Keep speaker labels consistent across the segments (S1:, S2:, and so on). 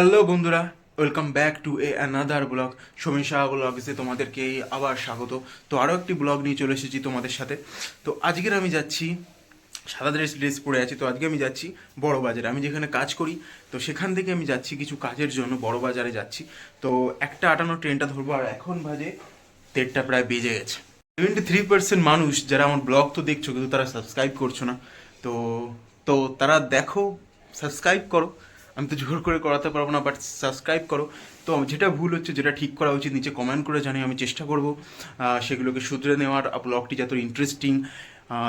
S1: Hello বন্ধুরা welcome back to a another blog Sameer Shah ব্লগসে তোমাদেরকে আবার স্বাগত। তো আরও একটি ব্লগ নিয়ে চলে এসেছি তোমাদের সাথে। তো আজকের আমি যাচ্ছি, সাদা ড্রেস ড্রেস পরে আছি। তো আজকে আমি যাচ্ছি বড় বাজারে। আমি যেখানে কাজ করি, তো সেখান থেকে আমি যাচ্ছি কিছু কাজের জন্য, বড় বাজারে যাচ্ছি। তো একটা আটানো ট্রেনটা ধরবো, আর এখন বাজে দেড়টা, প্রায় বেজে গেছে। সেভেন্টি থ্রি পার্সেন্ট মানুষ যারা আমার ব্লগ তো দেখছ, কিন্তু তারা সাবস্ক্রাইব করছ না। তো তো তারা দেখো সাবস্ক্রাইব করো। আমি তো জোর করে করাতে পারব না বাট সাবস্ক্রাইব করো। তো যেটা ভুল হচ্ছে, যেটা ঠিক করা উচিত, নিচে কমেন্ট করে জানি আমি চেষ্টা করব। সেগুলোকে শুধরে নেওয়ার ব্লগটি যত ইন্টারেস্টিং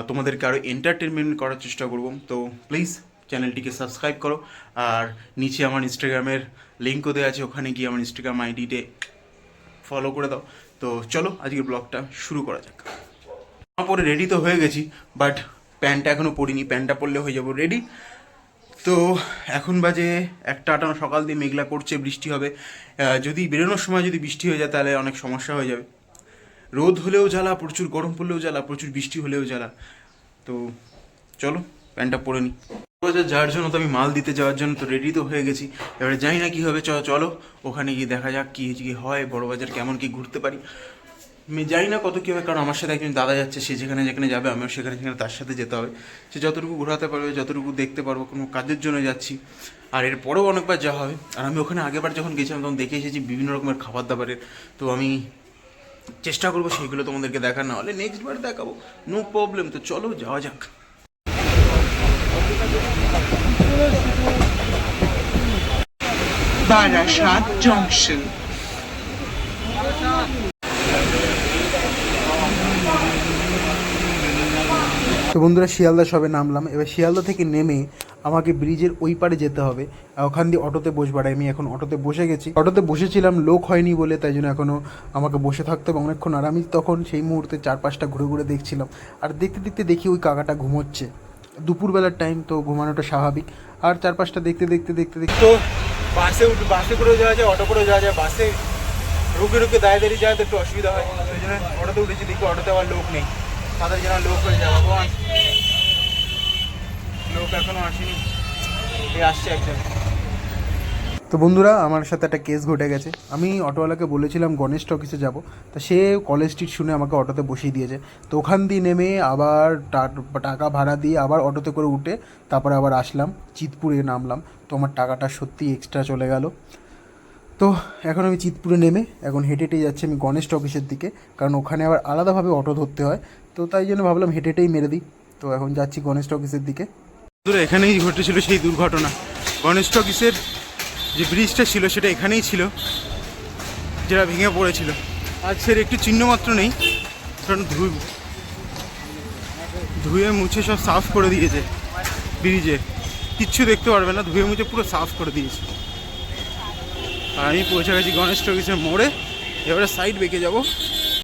S1: তোমাদেরকে আরও এন্টারটেনমেন্ট করার চেষ্টা করব। তো প্লিজ চ্যানেলটিকে সাবস্ক্রাইব করো। আর নিচে আমার ইনস্টাগ্রামের লিঙ্কও দেওয়া আছে, ওখানে গিয়ে আমার ইনস্টাগ্রাম আইডিতে ফলো করে দাও। তো চলো, আজকের ব্লগটা শুরু করা যাক। আমার পরে রেডি তো হয়ে গেছি বাট প্যান্টটা এখনও পরিনি প্যান্টটা পরলে হয়ে যাব রেডি তো এখন বাজে একটা আটানো সকাল দিয়ে মেঘলা করছে, বৃষ্টি হবে। যদি বেরোনোর সময় যদি বৃষ্টি হয়ে যায়, তাহলে অনেক সমস্যা হয়ে যাবে। রোদ হলেও জ্বালা, প্রচুর গরম পড়লেও জ্বালা, প্রচুর বৃষ্টি হলেও জ্বালা। তো চলো, প্যান্টটা পরে নিই যাওয়ার জন্য তো আমি মাল দিতে যাওয়ার জন্য তো রেডি তো হয়ে গেছি। এবারে জানি না কী হবে চ চলো, ওখানে গিয়ে দেখা যাক কী কী হয় বড় বাজার কেমন কি ঘুরতে পারি। আমি জানি না কত কী হবে কারণ আমার সাথে একজন দাদা যাচ্ছে, সে যেখানে যেখানে যাবে, আমিও সেখানে সেখানে তার সাথে যেতে হবে। সে যতটুকু ঘোরাতে পারবে, যতটুকু দেখতে পারব, কোনো কাজের জন্য যাচ্ছি। আর এরপরেও অনেকবার যাওয়া হবে। আর আমি ওখানে আগেরবার যখন গেছিলাম, তখন দেখে এসেছি বিভিন্ন রকমের খাবার দাবারের। তো আমি চেষ্টা করব সেইগুলো তোমাদেরকে দেখা না হলে নেক্সট বার দেখাবো। নো প্রবলেম তো চলো, যাওয়া যাক।
S2: Barashat Junction.
S3: তো বন্ধুরা, শিয়ালদা সবে নামলাম। এবার শিয়ালদা থেকে নেমে আমাকে ব্রিজের ওই পারে যেতে হবে। ওখান দিয়ে অটোতে বসবার। আমি এখন অটোতে বসে গেছি। অটোতে বসেছিলাম, লোক হয়নি বলে, তাই জন্য এখনও আমাকে বসে থাকতে হবে অনেকক্ষণ। আর আমি তখন সেই মুহূর্তে চার পাঁচটা ঘুরে ঘুরে দেখছিলাম। আর দেখতে দেখতে দেখি ওই কাকাটা ঘুমোচ্ছে। দুপুরবেলার টাইম তো ঘুমানোটা স্বাভাবিক। আর চার পাঁচটা দেখতে দেখতে দেখতে দেখতে
S1: তো বাসে উঠে বাসে করেও যাওয়া যায়, অটো করেও যাওয়া যায়। বাসে রুকে রুকে দাঁড়িয়ে দাঁড়িয়ে যায় তো একটু অসুবিধা হয়। ওই জন্য অটোতে উঠেছি, দেখি অটোতে আবার লোক নেই। তাদের যেন লোক হয়ে যায় ভগবান। লোক এখনও আসেনি। এই আসছে একজন।
S3: তো বন্ধুরা, আমার সাথে একটা কেস ঘটে গেছে। আমি অটোওয়ালাকে বলেছিলাম, গণেশ টকিসে যাব। তা সে কলেজ স্ট্রিট শুনে আমাকে অটোতে বসিয়ে দিয়েছে। তো ওখান দিয়ে নেমে আবার টাকা ভাড়া দিয়ে আবার অটোতে করে উঠে তারপরে আবার আসলাম, চিতপুরে নামলাম। তো আমার টাকাটা সত্যি এক্সট্রা চলে গেল। তো এখন আমি চিতপুরে নেমে এখন হেঁটে হেঁটে যাচ্ছি আমি গণেশ টকিসের দিকে, কারণ ওখানে আবার আলাদাভাবে অটো ধরতে হয়। তো তাই জন্য ভাবলাম হেঁটে হেঁটেই মেরে দিই। তো এখন যাচ্ছি গণেশ টকিসের দিকে।
S1: এখানেই ঘটেছিল সেই দুর্ঘটনা। গণেশ টকিসের যে ব্রিজটা ছিল সেটা এখানেই ছিল, যেটা ভেঙে পড়েছিল। আজ সের একটু চিহ্ন মাত্র নেই, কারণ ধুই ধুয়ে মুছে সব সাফ করে দিয়েছে ব্রিজে। কিচ্ছু দেখতে পারবে না, ধুয়ে মুছে পুরো সাফ করে দিয়েছে। আর আমি পৌঁছে গেছি গণেশ টকিসের মোড়ে। এবারে সাইড বেঁকে যাব।